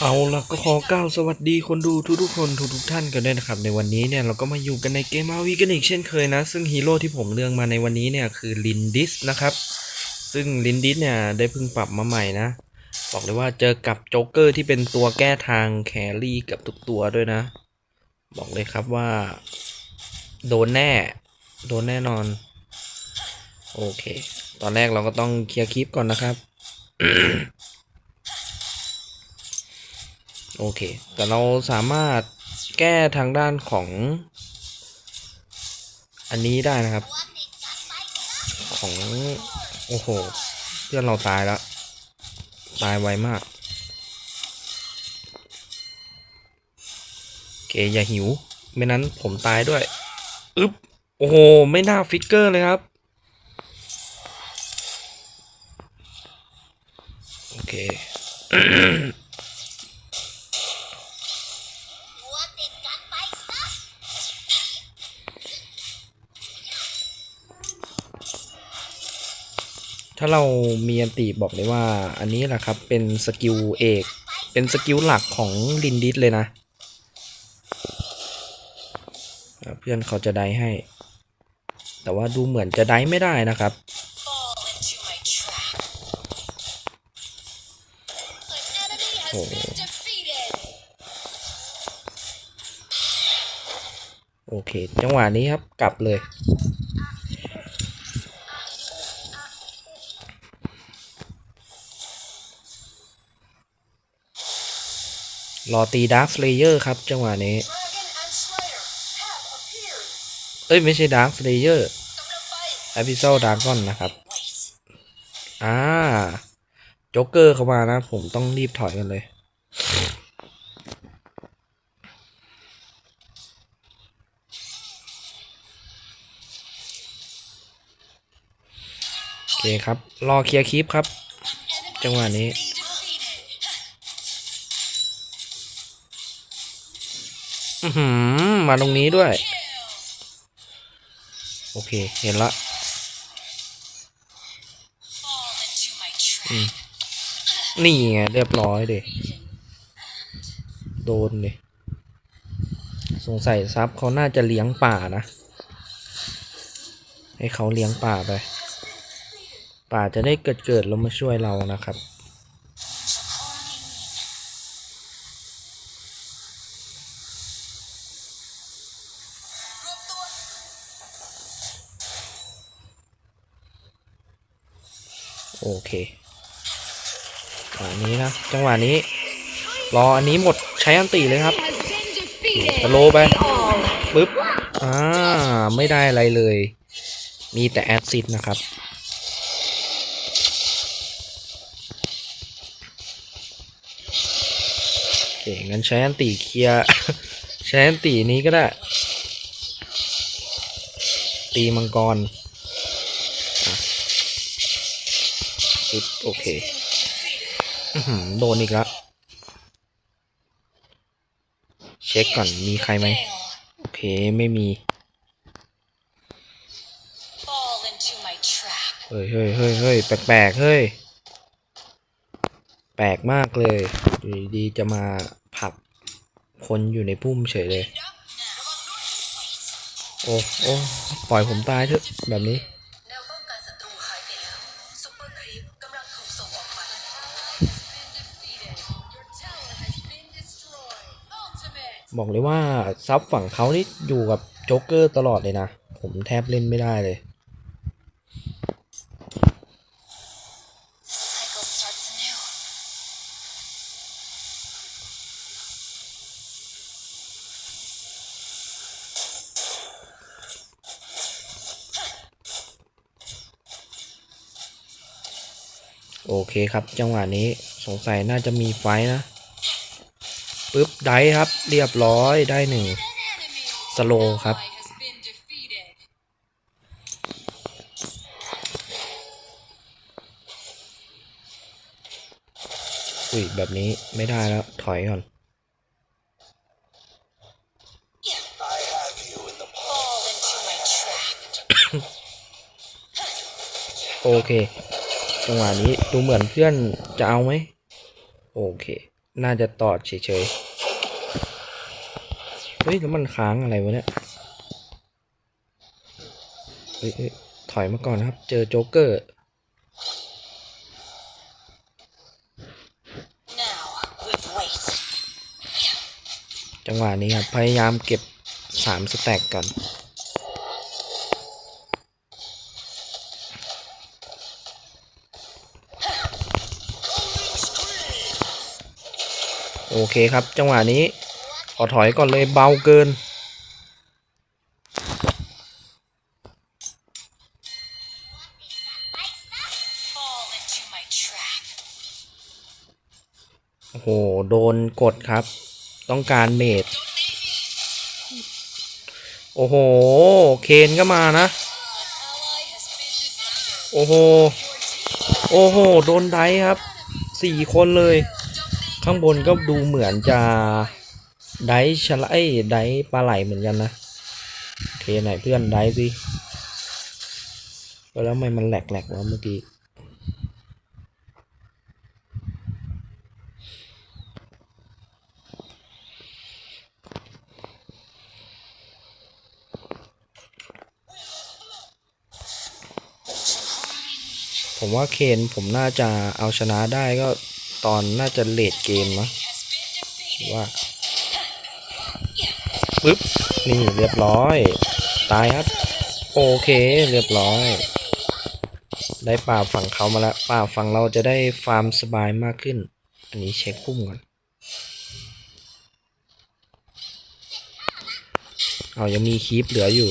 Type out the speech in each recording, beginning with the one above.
เอาละก็ขอกล่าวสวัสดีคนดูทุกๆคนทุกๆท่านกันด้วยนะครับ ในวันนี้เนี่ยเราก็มาอยู่กันในเกมอาวีกันอีกเช่นเคยนะ ซึ่งฮีโร่ที่ผมเลือกมาในวันนี้เนี่ยคือลินดิสนะครับ ซึ่งลินดิสเนี่ยได้เพิ่งปรับมาใหม่นะ บอกเลยว่าเจอกับโจ๊กเกอร์ที่เป็นตัวแก้ทางแครี่กับทุกตัวด้วยนะ บอกเลยครับว่า โดนแน่ โดนแน่นอน โอเค ตอนแรกเราก็ต้องเคลียร์คลิปก่อนนะครับ โอเค แต่เราสามารถแก้ทางด้านของ อันนี้ได้นะครับ ของ โอ้โห เพื่อนเราตายแล้ว ตายไวมาก โอเค อย่าหิว ไม่นั้นผมตายด้วย อึ๊บ โอ้โห ไม่น่าฟิกเกอร์เลยครับ ถ้าเรามีอันติบอกเลยว่า อันนี้แหละครับเป็นสกิลเอก เป็นสกิลหลักของลินดิสเลยนะ เพื่อนเขาจะได้ให้ แต่ว่าดูเหมือนจะได้ไม่ได้นะครับ fall into my trap. An enemy has Oh. been defeated. โอเค จังหวะนี้ครับกลับเลย รอตีดาร์คเลเยอร์ครับ จังหวะนี้ เอ้ย ไม่ใช่ดาร์คเลเยอร์แอพิโซดากอนนะครับ อ่าโจ๊กเกอร์เข้ามานะ ผมต้องรีบถอยกันเลย โอเคครับ รอเคลียร์คลิปครับ จังหวะนี้ มาตรงนี้ด้วย โอเค เห็นละนี่ไงเรียบร้อยเด็โดนเลยสงสัยซับเขาน่าจะเลี้ยงป่านะ ให้เขาเลี้ยงป่าไป ป่าจะได้เกิดเกิดแล้วมาช่วยเรานะครับ จังหวะนี้นะ จังหวะนี้ รออันนี้หมดใช้อันตีเลยครับ has been defeated. สโลไปปึ๊บ อ่า ไม่ได้อะไรเลย มีแต่แอดซิดนะครับโอเคงั้นใช้อันตีเคลียร์ใช้อันตีนี้ก็ได้ ตีมังกรึบโอเคโดนอีกแล้วเช็คก่อนมีใครไหมโอเคไม่มีเฮ้ยเฮ้ยเฮ้ยเฮ้ยแปลกๆเฮ้ยแปลกมากเลยอยู่ดีจะมาผลักคนอยู่ในพุ่มเฉยเลย โอ้โอ้ปล่อยผมตายเถอะแบบนี้ บอกเลยว่าซับฝั่งเขานี่อยู่กับโจ๊กเกอร์ตลอดเลยนะ ผมแทบเล่นไม่ได้เลยโอเคครับ จังหวะนี้สงสัยน่าจะมีไฟนะ ปึ๊บได้ครับ เรียบร้อยได้หนึ่งสโลครับ อุ้ย แบบนี้ไม่ได้แล้ว ถอยก่อนโอเค จังหวะนี้ดูเหมือนเพื่อนจะเอาไหม โอเค น่าจะตอดเฉยๆ เฮ้ยแล้วมันค้างอะไรวะเนี่ยเฮ้ยเฮ้ยถอยมาก่อนนะครับ เจอโจ๊กเกอร์ จังหวะนี้ครับ พยายามเก็บสามสแต็กก่อน โอเคครับ จังหวะนี้ ขอถอยก่อนเลยเบาเกิน โอ้โห โดนกดครับ ต้องการเมดโอ้โห เคนก็มานะ โอ้โห โอ้โห โดนไดครับ สี่คนเลย ข้างบนก็ดูเหมือนจะไดฟ์ชะละเอ้ยไดฟ์ปลาไหลเหมือนกันนะโอเคไหนเพื่อนไดฟ์สิแล้วทำไมมันแหลกแหลกๆวะเมื่อกี้ผมว่าเคนผมน่าจะเอาชนะได้ก็ ตอนน่าจะเลดเกมนะว่าปึ๊บนี่เรียบร้อย ตายครับ โอเคเรียบร้อย ได้ป่าฝั่งเขามาแล้วป่าฝั่งเราจะได้ฟาร์มสบายมากขึ้น อันนี้เช็คพุ่มก่อนเอายังมีคีปเหลืออยู่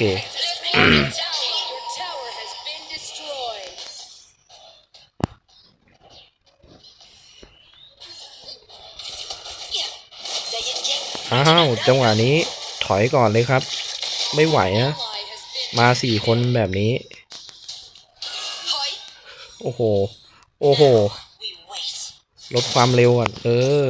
ย็นอ้าว จังหวะนี้ถอยก่อนเลยครับ ไม่ไหวนะมาสี่คนแบบนี้ โอ้โห โอ้โห ลดความเร็วก่อนเออ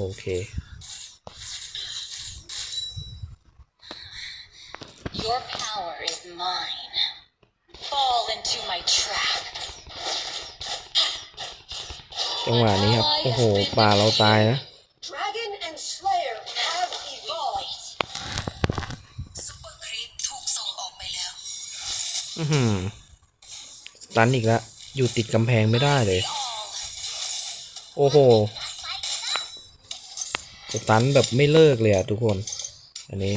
โอเค Your power is mine. Fall into my trap. จังหวะนี้ครับ โอ้โหป่าเราตายนะ Dragon and Slayer have evolved. ซุปเปอร์ครีปถูกส่งออกไปแล้วอือหือสตันอีกแล้ว อยู่ติดกำแพงไม่ได้เลย All โอ้โห สตันแบบไม่เลิกเลยอะทุกคน อันนี้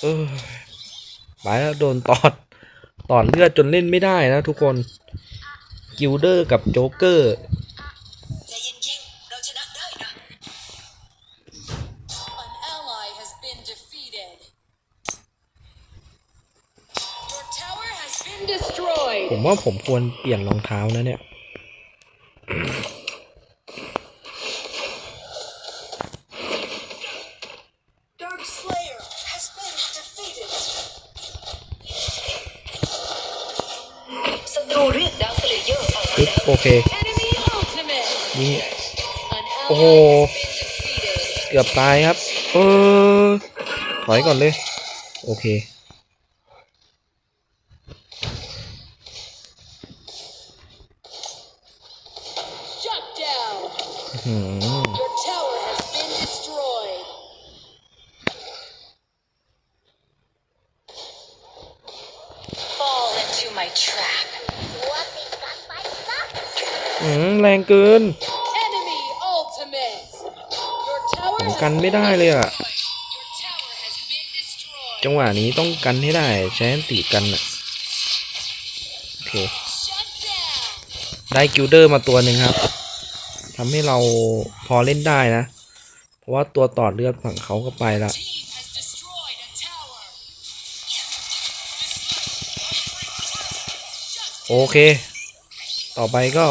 เออไปแล้วโดนตอดตอดเลือดจนเล่นไม่ได้นะทุกคนกิลเดอร์กับโจ๊กเกอร์ใจเย็นๆเราชนะได้นะ An ally has been defeated. Your tower has been destroyed. ผมว่าผมควรเปลี่ยนรองเท้านะเนี่ย โอเค Enemy ultimate. นี่ An โอ้โห ally has been defeated. เกือบตายครับ เออถอยก่อนเลย โอเค อืมแรงเกิน Enemy ultimate. Your tower ผม has กันไม่ได้เลยอะ Your tower has been destroyed. จังหวะนี้ต้องกันให้ได้ใช้อันติกันอะโอเค Shut down. ได้กิลเดอร์มาตัวหนึ่งครับทำให้เราพอเล่นได้นะ เพราะว่าตัวต่อเลือดฝั่งเขาก็ไปละ Team has destroyed a tower. โอเค ต่อไปก็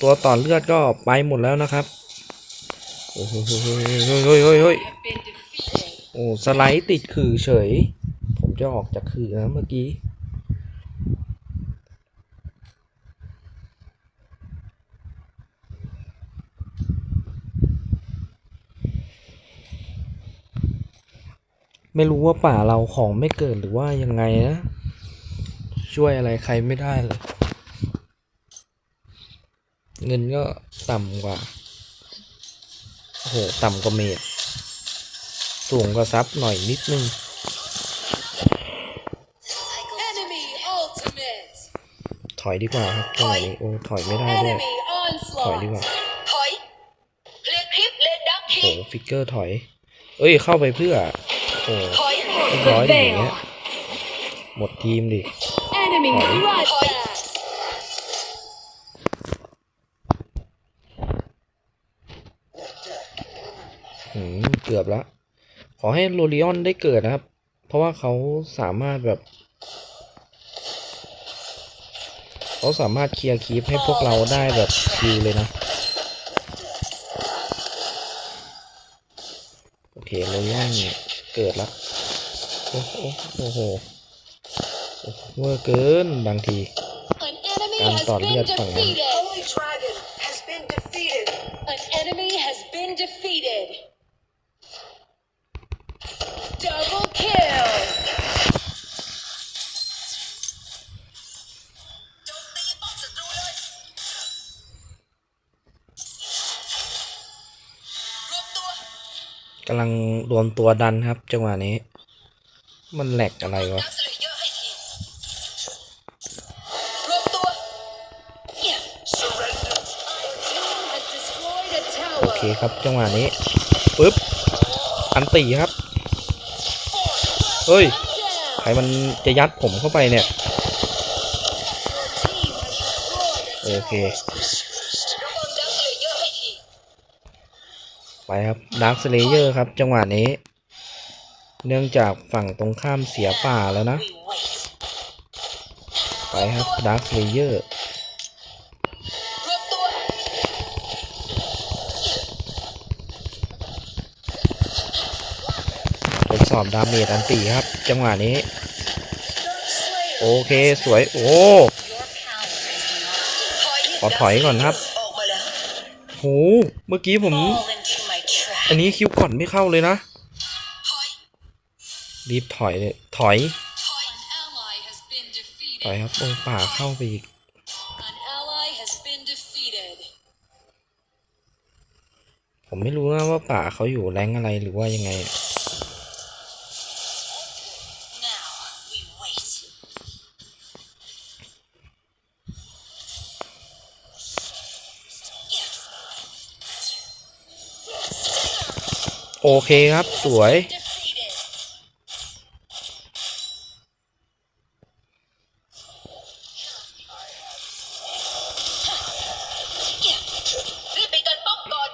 ตัวต่อเลือดก็ไปหมดแล้วนะครับ โอ้โหเฮ้ยเฮ้ยเฮ้ยโอ้สไลด์ติดขื่อเฉย ผมจะออกจากขื่อนะเมื่อกี้ ไม่รู้ว่าป่าเราของไม่เกิดหรือว่ายังไงนะ ช่วยอะไรใครไม่ได้เลย เงินก็ต่ำกว่า โอ้โห ต่ำกว่าเมดสูงกว่าซับหน่อยนิดนึง Enemy ultimate. ถอยดีกว่าครับจังหวะนี้โอ้ถอยไม่ได้ด้วย Enemy ถอยดีกว่า onslaught. ถอยเพลงคลิปเลนดักโอ้ทีโหฟิกเกอร์ถอย เอ้ย เข้าไปเพื่อ โอ้โหถอยเรียบร้อยดิอย่างเงี้ย หมดทีมดิ Enemy ถอย bloodbath. หืมเกือบแล้ว ขอให้โรลิออนได้เกิดนะครับ เพราะว่าเขาสามารถแบบ เขาสามารถเคลียร์คีปให้พวกเราได้แบบคิวเลยนะ โอเคโรลิออนเกิดแล้ว โอ้โหโอ้โหโอ้โหเวอร์เกินบางที An enemy Ang has tỏ been liệt phẳng này. defeated. Holy Dragon has been defeated An enemy has been defeated. กำลังรวมตัวดันครับ จังหวะนี้ มันแหลกอะไรวะโอเคครับจังหวะนี้ปึ๊บอันตีครับเฮ้ยใครมันจะยัดผมเข้าไปเนี่ย โอเค ระวังนักสเลเยอร์ให้ที ไปครับดาร์คสเลเยอร์ครับ จังหวะนี้ เนื่องจากฝั่งตรงข้ามเสียป่าแล้วนะ ไปครับดาร์คสเลเยอร์ทดสอบดาเมจอันตีครับ จังหวะนี้ โอเคสวยโอ้ขอถอยก่อนครับออกมาแล้วโหเมื่อกี้ผม อันนี้คิวก่อนไม่เข้าเลยนะ รีบถอยเลยถอย ถอยครับโอ้ป่าเข้าไปอีกผมไม่รู้นะว่าป่าเขาอยู่แรงอะไรหรือว่ายังไง โอเคครับสวย defeated รีบไปกันป้อมก่อน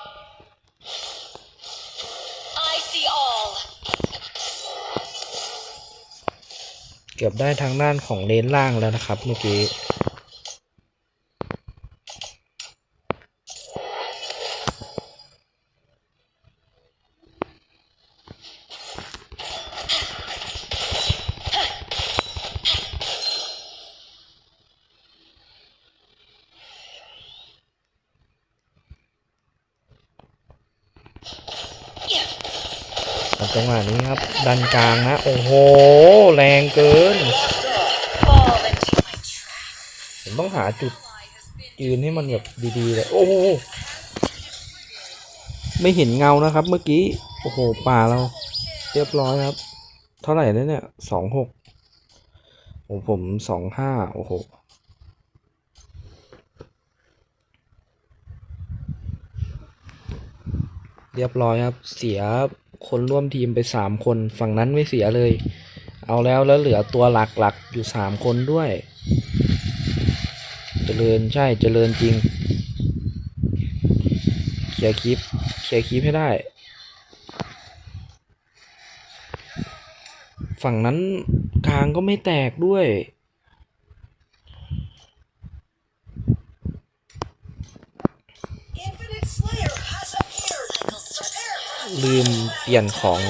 I see all เกือบได้ทางด้านของเลนล่างแล้วนะครับเมื่อกี้ จังหวะนี้ครับ ดันกลางนะ โอ้โห แรงเกิน ผมต้องหาจุดยืนให้มันแบบดีๆเลย โอ้โห ไม่เห็นเงานะครับ เมื่อกี้ โอ้โห ป่าเรา เรียบร้อยครับ เท่าไหร่แล้วเนี่ยสองหกโอ้ผมสองห้าโอ้โหเรียบร้อยครับ เสีย คนร่วมทีมไปสามคน ฝั่งนั้นไม่เสียเลย เอาแล้วแล้วเหลือตัวหลักๆอยู่สามคนด้วย เจริญใช่เจริญจริง เคลียร์คลิป เคลียร์คลิปให้ได้ ฝั่งนั้นกลางก็ไม่แตกด้วย ลืมเปลี่ยนของ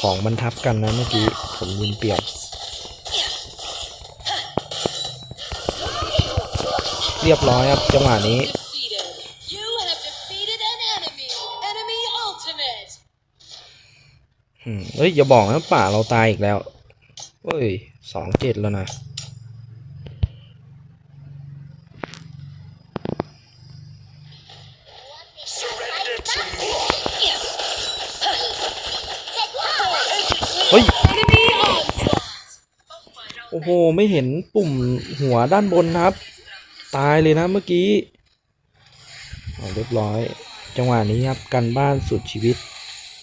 ของมันทับกันนะเมื่อกี้ ผมลืมเปลี่ยน เรียบร้อยครับจังหวะนี้ เฮ้ย อย่าบอกนะป่าเราตายอีกแล้ว เฮ้ยสองเจ็ดแล้วนะ เฮ้ย โอ้โห ไม่เห็นปุ่มหัวด้านบนครับ ตายเลยนะเมื่อกี้เรียบร้อย จังหวะนี้ครับกันบ้านสุดชีวิต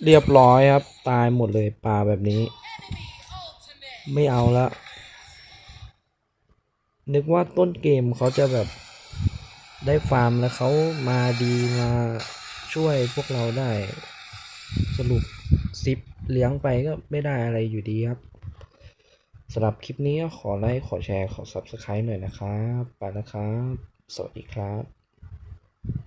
เรียบร้อยครับ ตายหมดเลยปลาแบบนี้ ไม่เอาละนึกว่าต้นเกมเขาจะแบบได้ฟาร์มแล้วเขามาดีมาช่วยพวกเราได้สรุปซิป เลี้ยงไปก็ไม่ได้อะไรอยู่ดีครับสำหรับคลิปนี้ขอไลค์ขอแชร์ขอ Subscribe หน่อยนะครับ ไปแล้วครับ สวัสดีครับ